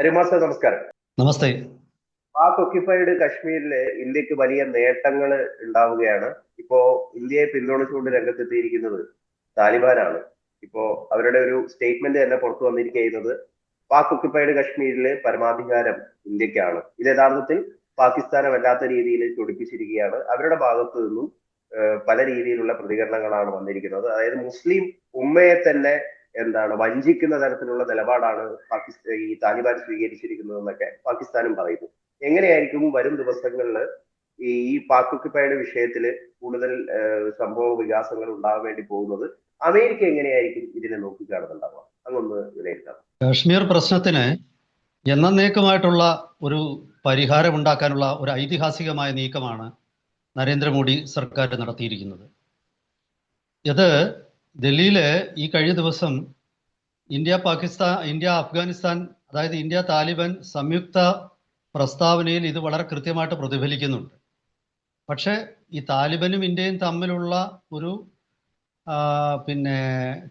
ഹരിമാസ്റ്റർ നമസ്കാരം. നമസ്തേ. പാക് ഒക്യുഫൈഡ് കശ്മീരിൽ ഇന്ത്യയ്ക്ക് വലിയ നേട്ടങ്ങൾ ഉണ്ടാവുകയാണ്. ഇപ്പോ ഇന്ത്യയെ പിന്തുണച്ചുകൊണ്ട് രംഗത്തെത്തിയിരിക്കുന്നത് താലിബാനാണ്. ഇപ്പോ അവരുടെ ഒരു സ്റ്റേറ്റ്മെന്റ് തന്നെ പുറത്തു വന്നിരിക്കുന്നത് പാക് ഒക്യുപ്പൈഡ് കശ്മീരിലെ പരമാധികാരം ഇന്ത്യക്കാണ്. ഇത് യഥാർത്ഥത്തിൽ പാകിസ്ഥാനെ വല്ലാത്ത രീതിയിൽ ചൊടിപ്പിച്ചിരിക്കുകയാണ്. അവരുടെ ഭാഗത്തു നിന്നും പല രീതിയിലുള്ള പ്രതികരണങ്ങളാണ് വന്നിരിക്കുന്നത്. അതായത് മുസ്ലിം ഉമ്മയെ തന്നെ എന്താണ് വഞ്ചിക്കുന്ന തരത്തിലുള്ള നിലപാടാണ് പാകിസ്ഥാൻ ഈ താലിബാൻ സ്വീകരിച്ചിരിക്കുന്നതെന്നൊക്കെ പാകിസ്ഥാനും പറയുന്നു. എങ്ങനെയായിരിക്കും വരും ദിവസങ്ങളിൽ ഈ പാക്കുക്കിപ്പയുടെ വിഷയത്തിൽ കൂടുതൽ സംഭവ വികാസങ്ങൾ ഉണ്ടാകാൻ വേണ്ടി പോകുന്നത്? അമേരിക്ക എങ്ങനെയായിരിക്കും ഇതിനെ നോക്കിക്കാണുന്നുണ്ടാവുക അങ്ങൊന്ന് വിലയിരുത്താം. കാശ്മീർ പ്രശ്നത്തിന് എന്നേക്കുമായിട്ടുള്ള ഒരു പരിഹാരം ഉണ്ടാക്കാനുള്ള ഒരു ഐതിഹാസികമായ നീക്കമാണ് നരേന്ദ്രമോദി സർക്കാർ നടത്തിയിരിക്കുന്നത്. ഇത് ഡൽഹിയിൽ ഈ കഴിഞ്ഞ ദിവസം ഇന്ത്യ പാകിസ്ഥാൻ ഇന്ത്യ അഫ്ഗാനിസ്ഥാൻ അതായത് ഇന്ത്യ താലിബാൻ സംയുക്ത പ്രസ്താവനയിൽ ഇത് വളരെ കൃത്യമായിട്ട് പ്രതിഫലിക്കുന്നുണ്ട്. പക്ഷേ ഈ താലിബനും ഇന്ത്യയും തമ്മിലുള്ള ഒരു പിന്നെ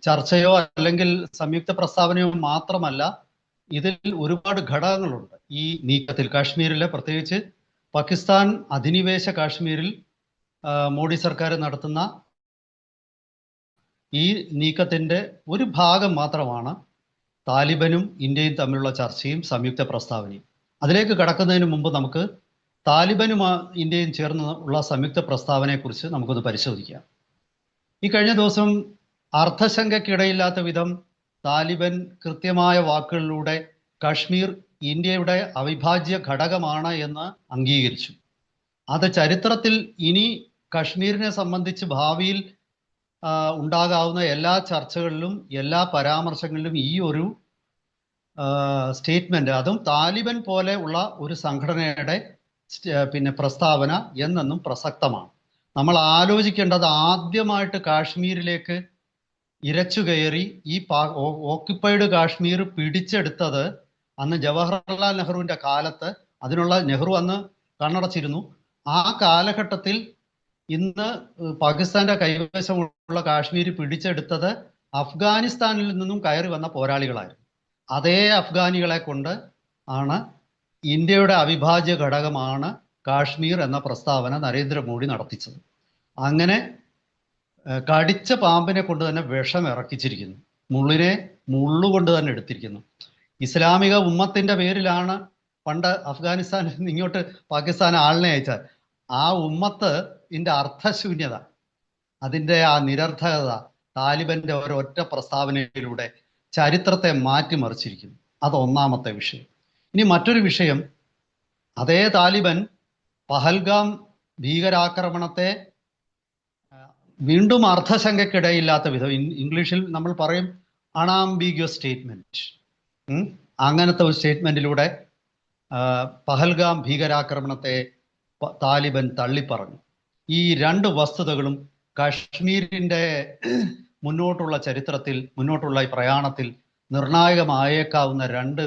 ചർച്ചയോ അല്ലെങ്കിൽ സംയുക്ത പ്രസ്താവനയോ മാത്രമല്ല ഇതിൽ ഒരുപാട് ഘടകങ്ങളുണ്ട്. ഈ നീക്കത്തിൽ കാശ്മീരിലെ പ്രത്യേകിച്ച് പാകിസ്ഥാൻ അധിനിവേശ കാശ്മീരിൽ മോഡി സർക്കാർ നടത്തുന്ന ഈ നീക്കത്തിന്റെ ഒരു ഭാഗം മാത്രമാണ് താലിബനും ഇന്ത്യയും തമ്മിലുള്ള ചർച്ചയും സംയുക്ത പ്രസ്താവനയും. അതിലേക്ക് കടക്കുന്നതിന് മുമ്പ് നമുക്ക് താലിബനും ഇന്ത്യയും ചേർന്ന് ഉള്ള സംയുക്ത പ്രസ്താവനയെക്കുറിച്ച് നമുക്കൊന്ന് പരിശോധിക്കാം. ഈ കഴിഞ്ഞ ദിവസം അർത്ഥശങ്കയ്ക്കിടയില്ലാത്ത വിധം താലിബൻ കൃത്യമായ വാക്കുകളിലൂടെ കാശ്മീർ ഇന്ത്യയുടെ അവിഭാജ്യ ഘടകമാണ് എന്ന് അംഗീകരിച്ചു. അത് ചരിത്രത്തിൽ ഇനി കാശ്മീരിനെ സംബന്ധിച്ച് ഭാവിയിൽ ഉണ്ടാകാവുന്ന എല്ലാ ചർച്ചകളിലും എല്ലാ പരാമർശങ്ങളിലും ഈ ഒരു സ്റ്റേറ്റ്മെന്റ് അതും താലിബൻ പോലെ ഉള്ള ഒരു സംഘടനയുടെ പിന്നെ പ്രസ്താവന എന്നെന്നും പ്രസക്തമാണ്. നമ്മൾ ആലോചിക്കേണ്ടത് ആദ്യമായിട്ട് കാശ്മീരിലേക്ക് ഇരച്ചു കയറി ഈ പാ- ഓക്യുപ്പൈഡ് കാശ്മീർ പിടിച്ചെടുത്തത് അന്ന് ജവഹർലാൽ നെഹ്റുവിന്റെ കാലത്ത് അതിനുള്ള നെഹ്റു അന്ന് കണ്ണടച്ചിരുന്നു. ആ കാലഘട്ടത്തിൽ ഇന്ന് പാകിസ്ഥാന്റെ കൈവശമുള്ള കാശ്മീർ പിടിച്ചെടുത്തത് അഫ്ഗാനിസ്ഥാനിൽ നിന്നും കയറി വന്ന പോരാളികളായിരുന്നു. അതേ അഫ്ഗാനികളെ കൊണ്ട് ആണ് ഇന്ത്യയുടെ അവിഭാജ്യ ഘടകമാണ് കാശ്മീർ എന്ന പ്രസ്താവന നരേന്ദ്രമോദി നടത്തിച്ചത്. അങ്ങനെ കടിച്ച പാമ്പിനെ കൊണ്ട് തന്നെ വിഷം ഇറക്കിച്ചിരിക്കുന്നു. മുള്ളിനെ മുള്ളുകൊണ്ട് തന്നെ എടുത്തിരിക്കുന്നു. ഇസ്ലാമിക ഉമ്മത്തിന്റെ പേരിലാണ് പണ്ട് അഫ്ഗാനിസ്ഥാനിൽ നിന്ന് ഇങ്ങോട്ട് പാകിസ്ഥാൻ ആളിനെ അയച്ചാൽ ആ ഉമ്മത്ത് ഇതിന്റെ അർത്ഥശൂന്യത അതിന്റെ ആ നിരർത്ഥകത താലിബന്റെ ഒരൊറ്റ പ്രസ്താവനയിലൂടെ ചരിത്രത്തെ മാറ്റിമറിച്ചിരിക്കുന്നു. അത് ഒന്നാമത്തെ വിഷയം. ഇനി മറ്റൊരു വിഷയം അതേ താലിബൻ പഹൽഗാം ഭീകരാക്രമണത്തെ വീണ്ടും അർത്ഥശങ്കയ്ക്കിടയില്ലാത്ത വിധം ഇംഗ്ലീഷിൽ നമ്മൾ പറയും അണാംബിഗ്യസ് സ്റ്റേറ്റ്മെന്റ്. അങ്ങനത്തെ ഒരു സ്റ്റേറ്റ്മെന്റിലൂടെ പഹൽഗാം ഭീകരാക്രമണത്തെ താലിബൻ തള്ളിപ്പറഞ്ഞു. ഈ രണ്ട് വസ്തുതകളും കാശ്മീരിന്റെ മുന്നോട്ടുള്ള ചരിത്രത്തിൽ മുന്നോട്ടുള്ള ഈ പ്രയാണത്തിൽ നിർണായകമായേക്കാവുന്ന രണ്ട്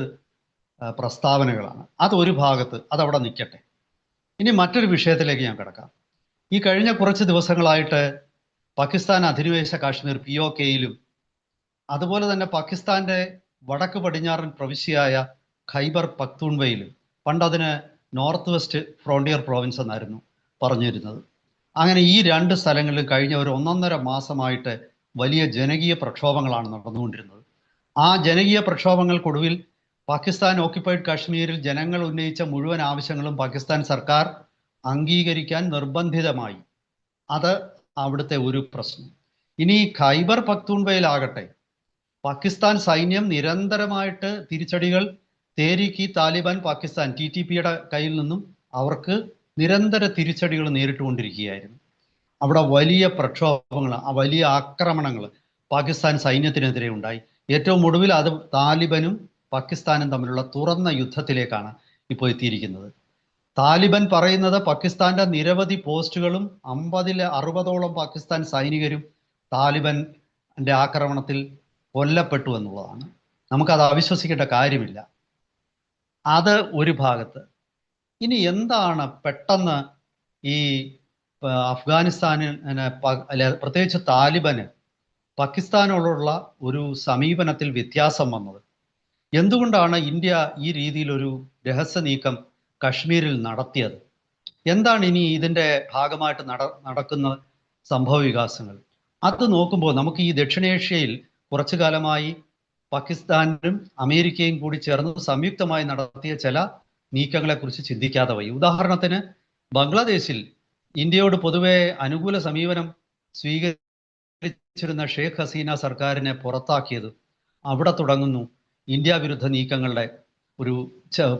പ്രസ്താവനകളാണ്. അത് ഒരു ഭാഗത്ത് അതവിടെ നിൽക്കട്ടെ ഇനി മറ്റൊരു വിഷയത്തിലേക്ക് ഞാൻ കിടക്കാം. ഈ കഴിഞ്ഞ കുറച്ച് ദിവസങ്ങളായിട്ട് പാകിസ്ഥാൻ അധിനിവേശ കാശ്മീർ പി ഒ കെയിലും അതുപോലെ തന്നെ പാകിസ്ഥാന്റെ വടക്ക് പടിഞ്ഞാറൻ പ്രവിശ്യയായ ഖൈബർ പക്തൂൺവയിലും പണ്ട് അതിന് നോർത്ത് വെസ്റ്റ് ഫ്രോണ്ടിയർ പ്രോവിൻസ് എന്നായിരുന്നു പറഞ്ഞിരുന്നത്. അങ്ങനെ ഈ രണ്ട് സ്ഥലങ്ങളിലും കഴിഞ്ഞ ഒരു ഒന്നൊന്നര മാസമായിട്ട് വലിയ ജനകീയ പ്രക്ഷോഭങ്ങളാണ് നടന്നുകൊണ്ടിരുന്നത്. ആ ജനകീയ പ്രക്ഷോഭങ്ങൾക്കൊടുവിൽ പാകിസ്ഥാൻ ഓക്യുപ്പൈഡ് കാശ്മീരിൽ ജനങ്ങൾ ഉന്നയിച്ച മുഴുവൻ ആവശ്യങ്ങളും പാകിസ്ഥാൻ സർക്കാർ അംഗീകരിക്കാൻ നിർബന്ധിതമായി. അത് അവിടുത്തെ ഒരു പ്രശ്നം. ഇനി ഖൈബർ പക്തൂൺവയിലാകട്ടെ പാകിസ്ഥാൻ സൈന്യം നിരന്തരമായിട്ട് തിരിച്ചടികൾ തേരിക്ക് താലിബാൻ പാകിസ്ഥാൻ ടി ടി പിയുടെ കയ്യിൽ നിന്നും അവർക്ക് നിരന്തര തിരിച്ചടികൾ നേരിട്ടുകൊണ്ടിരിക്കുകയായിരുന്നു. അവിടെ വലിയ പ്രക്ഷോഭങ്ങൾ ആ വലിയ ആക്രമണങ്ങൾ പാകിസ്ഥാൻ സൈന്യത്തിനെതിരെ ഉണ്ടായി. ഏറ്റവും ഒടുവിൽ അത് താലിബനും പാകിസ്ഥാനും തമ്മിലുള്ള തുറന്ന യുദ്ധത്തിലേക്കാണ് ഇപ്പോൾ എത്തിയിരിക്കുന്നത്. താലിബൻ പറയുന്നത് പാകിസ്ഥാന്റെ നിരവധി പോസ്റ്റുകളും അമ്പതിലെ അറുപതോളം പാകിസ്ഥാൻ സൈനികരും താലിബന്റെ ആക്രമണത്തിൽ കൊല്ലപ്പെട്ടു എന്നുള്ളതാണ്. നമുക്കത് അവിശ്വസിക്കേണ്ട കാര്യമില്ല. അത് ഒരു ഭാഗത്ത് ഇനി എന്താണ് പെട്ടെന്ന് ഈ അഫ്ഗാനിസ്ഥാന് പ്രത്യേകിച്ച് താലിബന് പാകിസ്ഥാനോടുള്ള ഒരു സമീപനത്തിൽ വ്യത്യാസം വന്നത്. എന്തുകൊണ്ടാണ് ഇന്ത്യ ഈ രീതിയിലൊരു രഹസ്യ നീക്കം കശ്മീരിൽ നടത്തിയത്? എന്താണ് ഇനി ഇതിന്റെ ഭാഗമായിട്ട് നട നടക്കുന്ന സംഭവ വികാസങ്ങൾ? അത് നോക്കുമ്പോൾ നമുക്ക് ഈ ദക്ഷിണേഷ്യയിൽ കുറച്ചു കാലമായി പാകിസ്ഥാനും അമേരിക്കയും കൂടി ചേർന്ന് സംയുക്തമായി നടത്തിയ ചില നീക്കങ്ങളെ കുറിച്ച് ചിന്തിക്കാതെ വയ്യ. ഉദാഹരണത്തിന് ബംഗ്ലാദേശിൽ ഇന്ത്യയോട് പൊതുവെ അനുകൂല സമീപനം സ്വീകരിച്ചിരുന്ന ഷേഖ് ഹസീന സർക്കാരിനെ പുറത്താക്കിയത് അവിടെ തുടങ്ങുന്നു. ഇന്ത്യ വിരുദ്ധ നീക്കങ്ങളുടെ ഒരു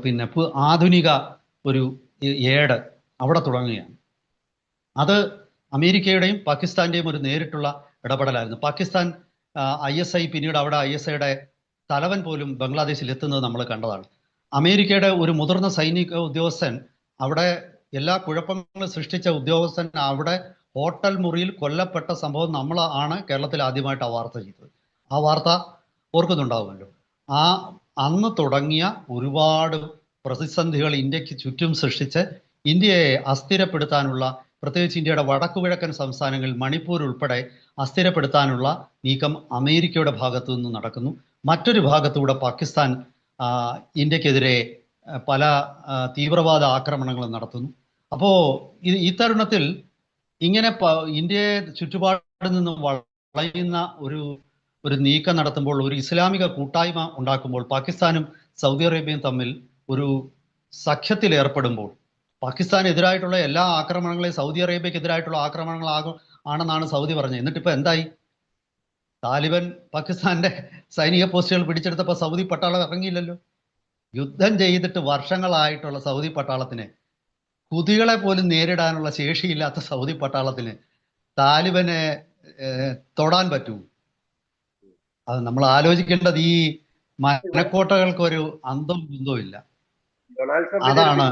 പിന്നെ ആധുനിക ഒരു ഏട് അവിടെ തുടങ്ങുകയാണ്. അത് അമേരിക്കയുടെയും പാകിസ്ഥാന്റെയും ഒരു നേരിട്ടുള്ള ഇടപെടലായിരുന്നു. പാകിസ്ഥാൻ ഐ എസ് ഐ പിന്നീട് അവിടെ ഐ എസ് ഐയുടെ തലവൻ പോലും ബംഗ്ലാദേശിൽ എത്തുന്നത് നമ്മൾ കണ്ടതാണ്. അമേരിക്കയുടെ ഒരു മുതിർന്ന സൈനിക ഉദ്യോഗസ്ഥൻ അവിടെ എല്ലാ കുഴപ്പങ്ങളും സൃഷ്ടിച്ച ഉദ്യോഗസ്ഥൻ അവിടെ ഹോട്ടൽ മുറിയിൽ കൊല്ലപ്പെട്ട സംഭവം നമ്മൾ ആണ് കേരളത്തിൽ ആദ്യമായിട്ട് ആ വാർത്ത ചെയ്തത്. ആ വാർത്ത ഓർക്കുന്നുണ്ടാവുമല്ലോ. ആ അന്ന് തുടങ്ങിയ ഒരുപാട് പ്രതിസന്ധികൾ ഇന്ത്യയ്ക്ക് ചുറ്റും സൃഷ്ടിച്ച് ഇന്ത്യയെ അസ്ഥിരപ്പെടുത്താനുള്ള പ്രത്യേകിച്ച് ഇന്ത്യയുടെ വടക്കു കിഴക്കൻ സംസ്ഥാനങ്ങളിൽ മണിപ്പൂർ ഉൾപ്പെടെ അസ്ഥിരപ്പെടുത്താനുള്ള നീക്കം അമേരിക്കയുടെ ഭാഗത്തു നിന്ന് നടക്കുന്നു. മറ്റൊരു ഭാഗത്തൂടെ പാകിസ്ഥാൻ ഇന്ത്യക്കെതിരെ പല തീവ്രവാദ ആക്രമണങ്ങളും നടത്തുന്നു. അപ്പോ ഈ ഈ തരുണത്തിൽ ഇങ്ങനെ ഇന്ത്യയെ ചുറ്റുപാടിൽ നിന്നും വളയുന്ന ഒരു ഒരു നീക്കം നടത്തുമ്പോൾ ഒരു ഇസ്ലാമിക കൂട്ടായ്മ ഉണ്ടാക്കുമ്പോൾ പാകിസ്ഥാനും സൗദി അറേബ്യയും തമ്മിൽ ഒരു സഖ്യത്തിൽ ഏർപ്പെടുമ്പോൾ പാകിസ്ഥാനെതിരായിട്ടുള്ള എല്ലാ ആക്രമണങ്ങളെയും സൗദി അറേബ്യക്കെതിരായിട്ടുള്ള ആക്രമണങ്ങളാകും ആണെന്നാണ് സൗദി പറഞ്ഞത്. എന്നിട്ടിപ്പോൾ എന്തായി? താലിബൻ പാകിസ്ഥാന്റെ സൈനിക പോസ്റ്റുകൾ പിടിച്ചെടുത്തപ്പോൾ സൗദി പട്ടാളം ഇറങ്ങിയില്ലല്ലോ. യുദ്ധം ചെയ്തിട്ട് വർഷങ്ങളായിട്ടുള്ള സൗദി പട്ടാളത്തിന് കുതികളെ പോലും നേരിടാനുള്ള ശേഷിയില്ലാത്ത സൗദി പട്ടാളത്തിന് താലിബനെ തൊടാൻ പറ്റൂ. അത് നമ്മൾ ആലോചിക്കേണ്ടത് ഈ മനക്കോട്ടകൾക്ക് ഒരു അന്തം ബന്ധവും ഇല്ല. അതാണ്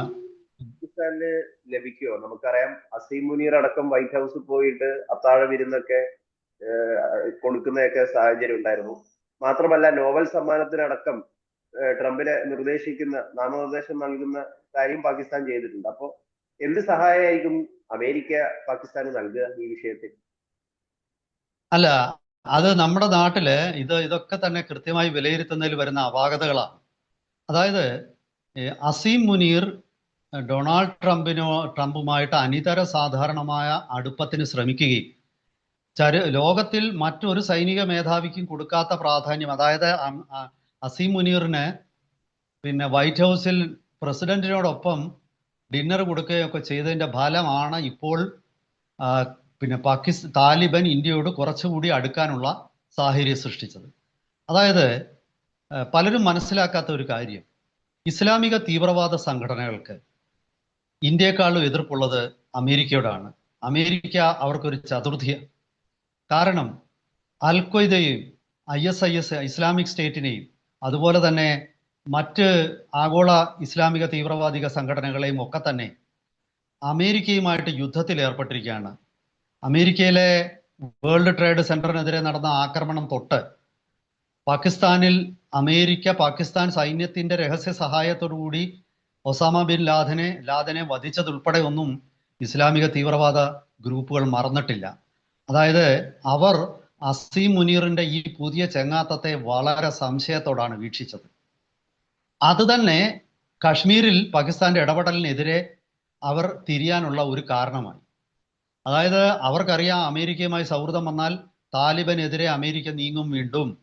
ലഭിക്കുമോ നമുക്കറിയാം അസീം മുനീർ അടക്കം വൈറ്റ് ഹൗസിൽ പോയിട്ട് അത്താഴ വിരുന്നൊക്കെ കൊടുക്കുന്നതൊക്കെ സാഹചര്യം ഉണ്ടായിരുന്നു. മാത്രമല്ല നോവൽ സമ്മാനത്തിനടക്കം ട്രംപിനെ നിർദ്ദേശിക്കുന്ന നാമനിർദ്ദേശം നൽകുന്ന കാര്യം പാകിസ്ഥാൻ ചെയ്തിട്ടുണ്ട്. അപ്പോ എന്ത് സഹായമായിരിക്കും അമേരിക്ക പാകിസ്ഥാന് നൽകുക ഈ വിഷയത്തിൽ? അല്ല അത് നമ്മുടെ നാട്ടിൽ ഇത് ഇതൊക്കെ തന്നെ കൃത്യമായി വിലയിരുത്തുന്നതിൽ വരുന്ന അപാകതകളാണ്. അതായത് അസീം മുനീർ ഡൊണാൾഡ് ട്രംപിനോ ട്രംപുമായിട്ട് അനിതര സാധാരണമായ അടുപ്പത്തിന് ശ്രമിക്കുകയും ചരു ലോകത്തിൽ മറ്റൊരു സൈനിക മേധാവിക്കും കൊടുക്കാത്ത പ്രാധാന്യം. അതായത് അസീം മുനീറിന് പിന്നെ വൈറ്റ് ഹൗസിൽ പ്രസിഡന്റിനോടൊപ്പം ഡിന്നർ കൊടുക്കുകയൊക്കെ ചെയ്തതിന്റെ ഫലമാണ് ഇപ്പോൾ പിന്നെ പാകിസ്ഥാൻ താലിബൻ ഇന്ത്യയോട് കുറച്ചുകൂടി അടുക്കാനുള്ള സാഹചര്യം സൃഷ്ടിച്ചത്. അതായത് പലരും മനസ്സിലാക്കാത്ത ഒരു കാര്യം. ഇസ്ലാമിക തീവ്രവാദ സംഘടനകൾക്ക് ഇന്ത്യയെക്കാളും എതിർപ്പുള്ളത് അമേരിക്കയോടാണ്. അമേരിക്ക അവർക്കൊരു ചതുർത്ഥിയ കാരണം Al ഖ്വയ്ദയെയും I S I S Islamic സ്റ്റേറ്റിനെയും അതുപോലെ തന്നെ മറ്റ് ആഗോള ഇസ്ലാമിക തീവ്രവാദിക സംഘടനകളെയും ഒക്കെ തന്നെ അമേരിക്കയുമായിട്ട് യുദ്ധത്തിൽ ഏർപ്പെട്ടിരിക്കുകയാണ്. അമേരിക്കയിലെ വേൾഡ് ട്രേഡ് സെന്ററിനെതിരെ നടന്ന ആക്രമണം തൊട്ട് പാകിസ്ഥാനിൽ അമേരിക്ക പാകിസ്ഥാൻ സൈന്യത്തിന്റെ രഹസ്യ സഹായത്തോടുകൂടി ഒസാമ ബിൻ ലാദനെ ലാദനെ വധിച്ചതുൾപ്പെടെ ഒന്നും ഇസ്ലാമിക തീവ്രവാദ ഗ്രൂപ്പുകൾ മറന്നിട്ടില്ല. അതായത് അവർ അസീം മുനീറിന്റെ ഈ പുതിയ ചെങ്ങാത്തത്തെ വളരെ സംശയത്തോടാണ് വീക്ഷിച്ചത്. അത് തന്നെ കശ്മീരിൽ പാകിസ്ഥാന്റെ ഇടപെടലിനെതിരെ അവർ തിരിയാനുള്ള ഒരു കാരണമായി. അതായത് അവർക്കറിയാം അമേരിക്കയുമായി സൗഹൃദം വന്നാൽ താലിബനെതിരെ അമേരിക്ക നീങ്ങും വീണ്ടും.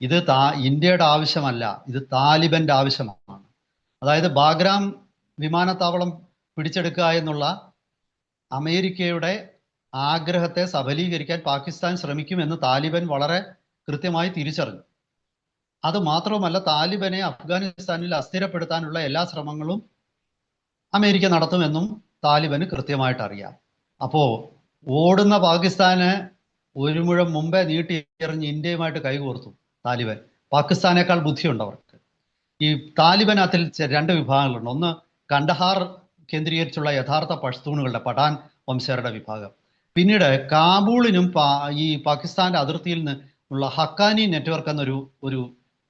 ഇത് താ ഇന്ത്യയുടെ ആവശ്യമല്ല ഇത് താലിബന്റെ ആവശ്യമാണ്. അതായത് ബാഗ്രാം വിമാനത്താവളം പിടിച്ചെടുക്കുക എന്നുള്ള അമേരിക്കയുടെ ആഗ്രഹത്തെ സഫലീകരിക്കാൻ പാകിസ്ഥാൻ ശ്രമിക്കുമെന്ന് താലിബൻ വളരെ കൃത്യമായി തിരിച്ചറിഞ്ഞു. അത് മാത്രവുമല്ല താലിബനെ അഫ്ഗാനിസ്ഥാനിൽ അസ്ഥിരപ്പെടുത്താനുള്ള എല്ലാ ശ്രമങ്ങളും അമേരിക്ക നടത്തുമെന്നും താലിബന് കൃത്യമായിട്ട് അറിയാം അപ്പോ ഓടുന്ന പാകിസ്ഥാന് ഒരു മുഴം മുമ്പേ നീട്ടി എറിഞ്ഞ് ഇന്ത്യയുമായിട്ട് കൈകോർത്തു താലിബൻ. പാകിസ്ഥാനേക്കാൾ ബുദ്ധിയുണ്ട് അവർക്ക്. ഈ താലിബൻ അതിൽ രണ്ട് വിഭാഗങ്ങളുണ്ട്. ഒന്ന് കണ്ടഹാർ കേന്ദ്രീകരിച്ചുള്ള യഥാർത്ഥ പഷ്തൂണുകളുടെ പഠാൻ വംശജരുടെ വിഭാഗം. പിന്നീട് കാബൂളിനും ഈ പാകിസ്ഥാന്റെ അതിർത്തിയിൽ നിന്ന് ഉള്ള ഹക്കാനി നെറ്റ്വർക്ക് എന്നൊരു ഒരു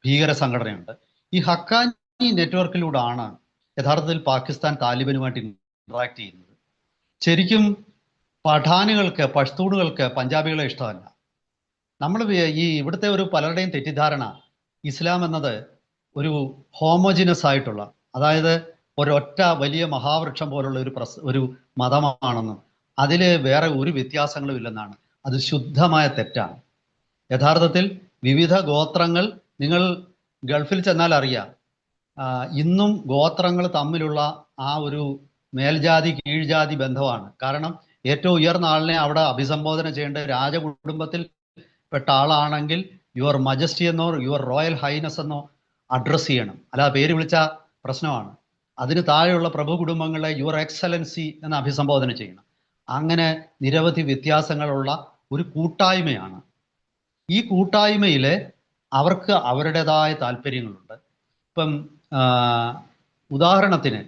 ഭീകര സംഘടനയുണ്ട്. ഈ ഹക്കാനി നെറ്റ്വർക്കിലൂടെയാണ് യഥാർത്ഥത്തിൽ പാകിസ്ഥാൻ താലിബനുമായിട്ട് ഇന്ററാക്ട് ചെയ്യുന്നത്. ശരിക്കും പഠാനുകൾക്ക് പഷ്തൂണുകൾക്ക് പഞ്ചാബികളെ ഇഷ്ടമല്ല. നമ്മൾ ഈ ഇവിടുത്തെ ഒരു പലരുടെയും തെറ്റിദ്ധാരണ ഇസ്ലാം എന്നത് ഒരു ഹോമോജിനസ് ആയിട്ടുള്ള അതായത് ഒരൊറ്റ വലിയ മഹാവൃക്ഷം പോലുള്ള ഒരു പ്രസ് ഒരു മതമാണെന്നും അതിൽ വേറെ ഒരു വ്യത്യാസങ്ങളും ഇല്ലെന്നാണ്. അത് ശുദ്ധമായ തെറ്റാണ്. യഥാർത്ഥത്തിൽ വിവിധ ഗോത്രങ്ങൾ നിങ്ങൾ ഗൾഫിൽ ചെന്നാൽ അറിയാം. ഇന്നും ഗോത്രങ്ങൾ തമ്മിലുള്ള ആ ഒരു മേൽജാതി കീഴ്ജാതി ബന്ധമാണ്. കാരണം ഏറ്റവും ഉയർന്ന ആളിനെ അവിടെ അഭിസംബോധന ചെയ്യേണ്ട രാജകുടുംബത്തിൽ പെട്ട ആളാണെങ്കിൽ യുവർ മജസ്റ്റി എന്നോ യുവർ റോയൽ ഹൈനസ് എന്നോ അഡ്രസ് ചെയ്യണം. അല്ലാതെ പേര് വിളിച്ച പ്രശ്നമാണ്. അതിന് താഴെയുള്ള പ്രഭു കുടുംബങ്ങളെ യുവർ എക്സലൻസി എന്ന് അഭിസംബോധന ചെയ്യണം. അങ്ങനെ നിരവധി വ്യത്യാസങ്ങളുള്ള ഒരു കൂട്ടായ്മയാണ്. ഈ കൂട്ടായ്മയിൽ അവർക്ക് അവരുടേതായ താല്പര്യങ്ങളുണ്ട്. ഇപ്പം ഉദാഹരണത്തിന്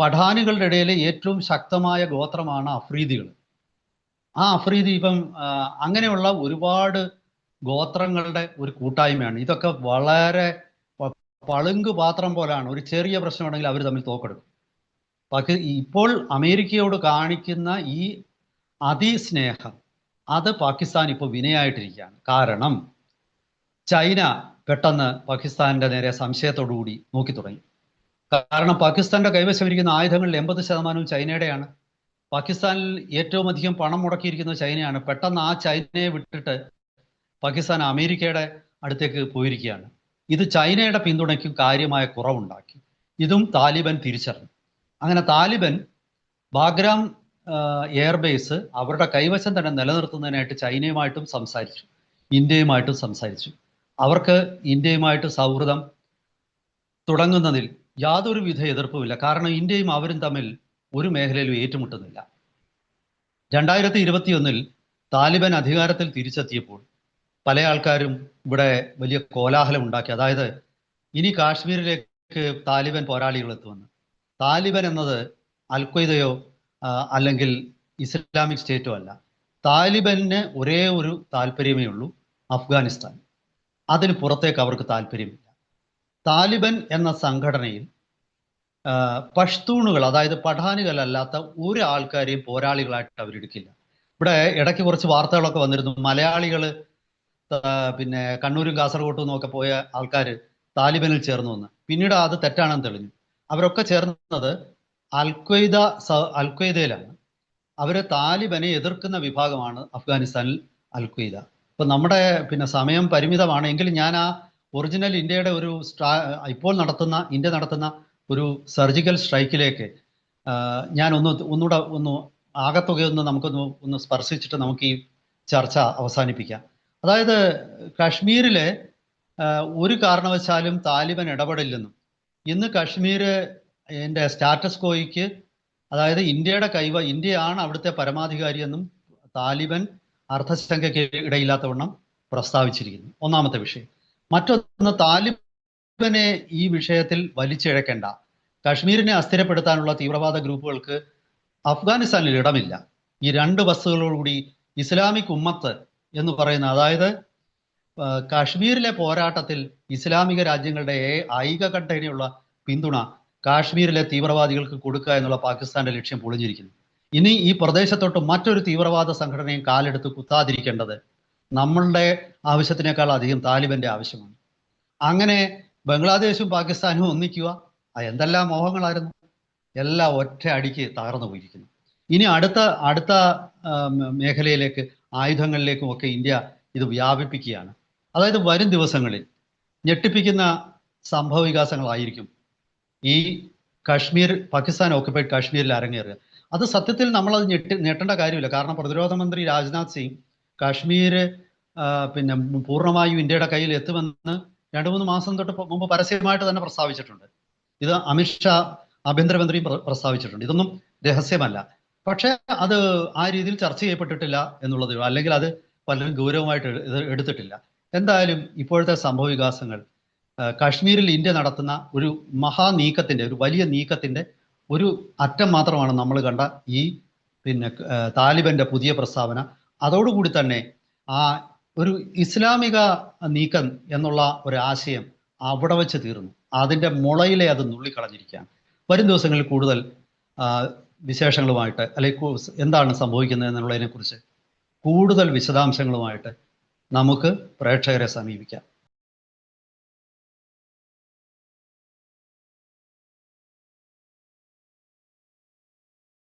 പഠാനികളുടെ ഇടയിൽ ഏറ്റവും ശക്തമായ ഗോത്രമാണ് അഫ്രീദികൾ. ആ അഫ്രീദി ഇപ്പം അങ്ങനെയുള്ള ഒരുപാട് ഗോത്രങ്ങളുടെ ഒരു കൂട്ടായ്മയാണ്. ഇതൊക്കെ വളരെ പളുങ്ക് പാത്രം പോലാണ്. ഒരു ചെറിയ പ്രശ്നമുണ്ടെങ്കിൽ അവർ തമ്മിൽ തോക്കെടുക്കും. പക്ഷേ ഇപ്പോൾ അമേരിക്കയോട് കാണിക്കുന്ന ഈ അതിസ്നേഹം അത് പാകിസ്ഥാൻ ഇപ്പോൾ വിനയായിട്ടിരിക്കുകയാണ്. കാരണം ചൈന പെട്ടെന്ന് പാകിസ്ഥാന്റെ നേരെ സംശയത്തോടുകൂടി നോക്കി തുടങ്ങി. കാരണം പാകിസ്ഥാന്റെ കൈവശം ഇരിക്കുന്ന ആയുധങ്ങളിൽ എൺപത് ശതമാനവും ചൈനയുടെയാണ്. പാകിസ്ഥാനിൽ ഏറ്റവും അധികം പണം മുടക്കിയിരിക്കുന്നത് ചൈനയാണ്. പെട്ടെന്ന് ആ ചൈനയെ വിട്ടിട്ട് പാകിസ്ഥാൻ അമേരിക്കയുടെ അടുത്തേക്ക് പോയിരിക്കുകയാണ്. ഇത് ചൈനയുടെ പിന്തുണയ്ക്കും കാര്യമായ കുറവുണ്ടാക്കി. ഇതും താലിബൻ തിരിച്ചറിഞ്ഞു. അങ്ങനെ താലിബൻ ബാഗ്രാം എയർബേസ് അവരുടെ കൈവശം തന്നെ നിലനിർത്തുന്നതിനായിട്ട് ചൈനയുമായിട്ടും സംസാരിച്ചു ഇന്ത്യയുമായിട്ടും സംസാരിച്ചു. അവർക്ക് ഇന്ത്യയുമായിട്ട് സൗഹൃദം തുടങ്ങുന്നതിൽ യാതൊരു വിധ എതിർപ്പുമില്ല കാരണം ഇന്ത്യയും അവരും തമ്മിൽ ഒരു മേഖലയിലും ഏറ്റുമുട്ടുന്നില്ല. രണ്ടായിരത്തി ഇരുപത്തിയൊന്നിൽ താലിബൻ അധികാരത്തിൽ തിരിച്ചെത്തിയപ്പോൾ പല ആൾക്കാരും ഇവിടെ വലിയ കോലാഹലം ഉണ്ടാക്കി. അതായത് ഇനി കാശ്മീരിലേക്ക് താലിബൻ പോരാളികൾ എത്തുമെന്ന്. താലിബൻ എന്നത് അൽക്വയ്ദയോ അല്ലെങ്കിൽ ഇസ്ലാമിക് സ്റ്റേറ്റോ അല്ല. താലിബന് ഒരേ ഒരു താല്പര്യമേ ഉള്ളൂ അഫ്ഗാനിസ്ഥാൻ. അതിന് പുറത്തേക്ക് അവർക്ക് താല്പര്യമില്ല. താലിബൻ എന്ന സംഘടനയിൽ പഷ്തൂണുകൾ അതായത് പഠാനികളല്ലാത്ത ഒരു ആൾക്കാരെയും പോരാളികളായിട്ട് അവരെടുക്കില്ല. ഇവിടെ ഇടയ്ക്ക് കുറച്ച് വാർത്തകളൊക്കെ വന്നിരുന്നു. മലയാളികൾ പിന്നെ കണ്ണൂരും കാസർഗോട്ടും നിന്നൊക്കെ പോയ ആൾക്കാർ താലിബനിൽ ചേർന്നു എന്ന്. പിന്നീട് അത് തെറ്റാണെന്ന് തെളിഞ്ഞു. അവരൊക്കെ ചേർന്നത് അൽക്വൈദ അൽക്വൈദയിലാണ് അവർ താലിബനെ എതിർക്കുന്ന വിഭാഗമാണ് അഫ്ഗാനിസ്ഥാനിൽ അൽക്വൈദ ഇപ്പൊ നമ്മുടെ പിന്നെ സമയം പരിമിതമാണ്. എങ്കിലും ഞാൻ ആ ഒറിജിനൽ ഇന്ത്യയുടെ ഒരു സ്ട്രാ ഇപ്പോൾ നടത്തുന്ന ഇന്ത്യ നടത്തുന്ന ഒരു സർജിക്കൽ സ്ട്രൈക്കിലേക്ക് ഞാൻ ഒന്ന് ഒന്നുകൂടെ ഒന്ന് ആകത്തുകയൊന്ന് നമുക്കൊന്ന് ഒന്ന് സ്പർശിച്ചിട്ട് നമുക്ക് ഈ ചർച്ച അവസാനിപ്പിക്കാം. അതായത് കാശ്മീരിലെ ഒരു കാരണവശാലും താലിബൻ ഇടപെടില്ലെന്നും ഇന്ന് കാശ്മീർ എന്റെ സ്റ്റാറ്റസ് കോയ്ക്ക് അതായത് ഇന്ത്യയുടെ കൈവ ഇന്ത്യയാണ് അവിടുത്തെ പരമാധികാരി എന്നും താലിബൻ അർത്ഥശങ്കയ്ക്ക് ഇടയില്ലാത്തവണ്ണം പ്രസ്താവിച്ചിരിക്കുന്നു. ഒന്നാമത്തെ വിഷയം. മറ്റൊന്ന് താലിബനെ ഈ വിഷയത്തിൽ വലിച്ചിഴക്കേണ്ട. കാശ്മീരിനെ അസ്ഥിരപ്പെടുത്താനുള്ള തീവ്രവാദ ഗ്രൂപ്പുകൾക്ക് അഫ്ഗാനിസ്ഥാനിൽ ഇടമില്ല. ഈ രണ്ട് ബസ്സുകളോടുകൂടി ഇസ്ലാമിക് ഉമ്മത്ത് എന്ന് പറയുന്ന അതായത് കാശ്മീരിലെ പോരാട്ടത്തിൽ ഇസ്ലാമിക രാജ്യങ്ങളുടെ ഐകകണ്ഠേനയുള്ള പിന്തുണ കാശ്മീരിലെ തീവ്രവാദികൾക്ക് കൊടുക്കുക എന്നുള്ള പാകിസ്ഥാന്റെ ലക്ഷ്യം പൊളിഞ്ഞിരിക്കുന്നു. ഇനി ഈ പ്രദേശത്തോട്ട് മറ്റൊരു തീവ്രവാദ സംഘടനയും കാലെടുത്ത് കുത്താതിരിക്കേണ്ടത് നമ്മളുടെ ആവശ്യത്തിനേക്കാൾ അധികം താലിബന്റെ ആവശ്യമാണ്. അങ്ങനെ ബംഗ്ലാദേശും പാകിസ്ഥാനും ഒന്നിക്കുക എന്തെല്ലാം മോഹങ്ങളായിരുന്നു? എല്ലാം ഒറ്റ അടിക്ക് തകർന്നു പോയിരിക്കുന്നു. ഇനി അടുത്ത അടുത്ത മേഖലയിലേക്ക് ആയുധങ്ങളിലേക്കും ഒക്കെ ഇന്ത്യ ഇത് വ്യാപിപ്പിക്കുകയാണ്. അതായത് വരും ദിവസങ്ങളിൽ ഞെട്ടിപ്പിക്കുന്ന സംഭവ വികാസങ്ങളായിരിക്കും ഈ കാശ്മീർ പാകിസ്ഥാൻ ഓക്കുപൈഡ് കാശ്മീരിൽ അരങ്ങേറുക. അത് സത്യത്തിൽ നമ്മളത് ഞെട്ടി ഞെട്ടേണ്ട കാര്യമില്ല. കാരണം പ്രതിരോധ മന്ത്രി രാജ്നാഥ് സിംഗ് കാശ്മീർ പിന്നെ പൂർണമായും ഇന്ത്യയുടെ കയ്യിൽ എത്തുമെന്ന് രണ്ടു മൂന്ന് മാസം തൊട്ട് മുമ്പ് പരസ്യമായിട്ട് തന്നെ പ്രസ്താവിച്ചിട്ടുണ്ട്. ഇത് അമിത്ഷാ ആഭ്യന്തരമന്ത്രി പ്ര- പ്രസ്താവിച്ചിട്ടുണ്ട്. ഇതൊന്നും രഹസ്യമല്ല. പക്ഷേ അത് ആ രീതിയിൽ ചർച്ച ചെയ്യപ്പെട്ടിട്ടില്ല എന്നുള്ളത് അല്ലെങ്കിൽ അത് പലരും ഗൗരവമായിട്ട് എടുത്തിട്ടില്ല. എന്തായാലും ഇപ്പോഴത്തെ സംഭവവികാസങ്ങൾ കാശ്മീരിൽ ഇന്ത്യ നടത്തുന്ന ഒരു മഹാ നീക്കത്തിന്റെ ഒരു വലിയ നീക്കത്തിന്റെ ഒരു അറ്റം മാത്രമാണ് നമ്മൾ കണ്ട ഈ പിന്നെ താലിബന്റെ പുതിയ പ്രസ്താവന. അതോടുകൂടി തന്നെ ആ ഒരു ഇസ്ലാമിക നീക്കം എന്നുള്ള ഒരു ആശയം അവിടെ വെച്ച് തീർന്നു. അതിന്റെ മുളയിലെ അത് നുള്ളിക്കളഞ്ഞിരിക്കുകയാണ്. വരും ദിവസങ്ങളിൽ കൂടുതൽ വിശേഷങ്ങളുമായിട്ട് അല്ലെങ്കിൽ എന്താണ് സംഭവിക്കുന്നത് എന്നുള്ളതിനെക്കുറിച്ച് കൂടുതൽ വിശദാംശങ്ങളുമായിട്ട് നമുക്ക് പ്രേക്ഷകരെ സമീപിക്കാം.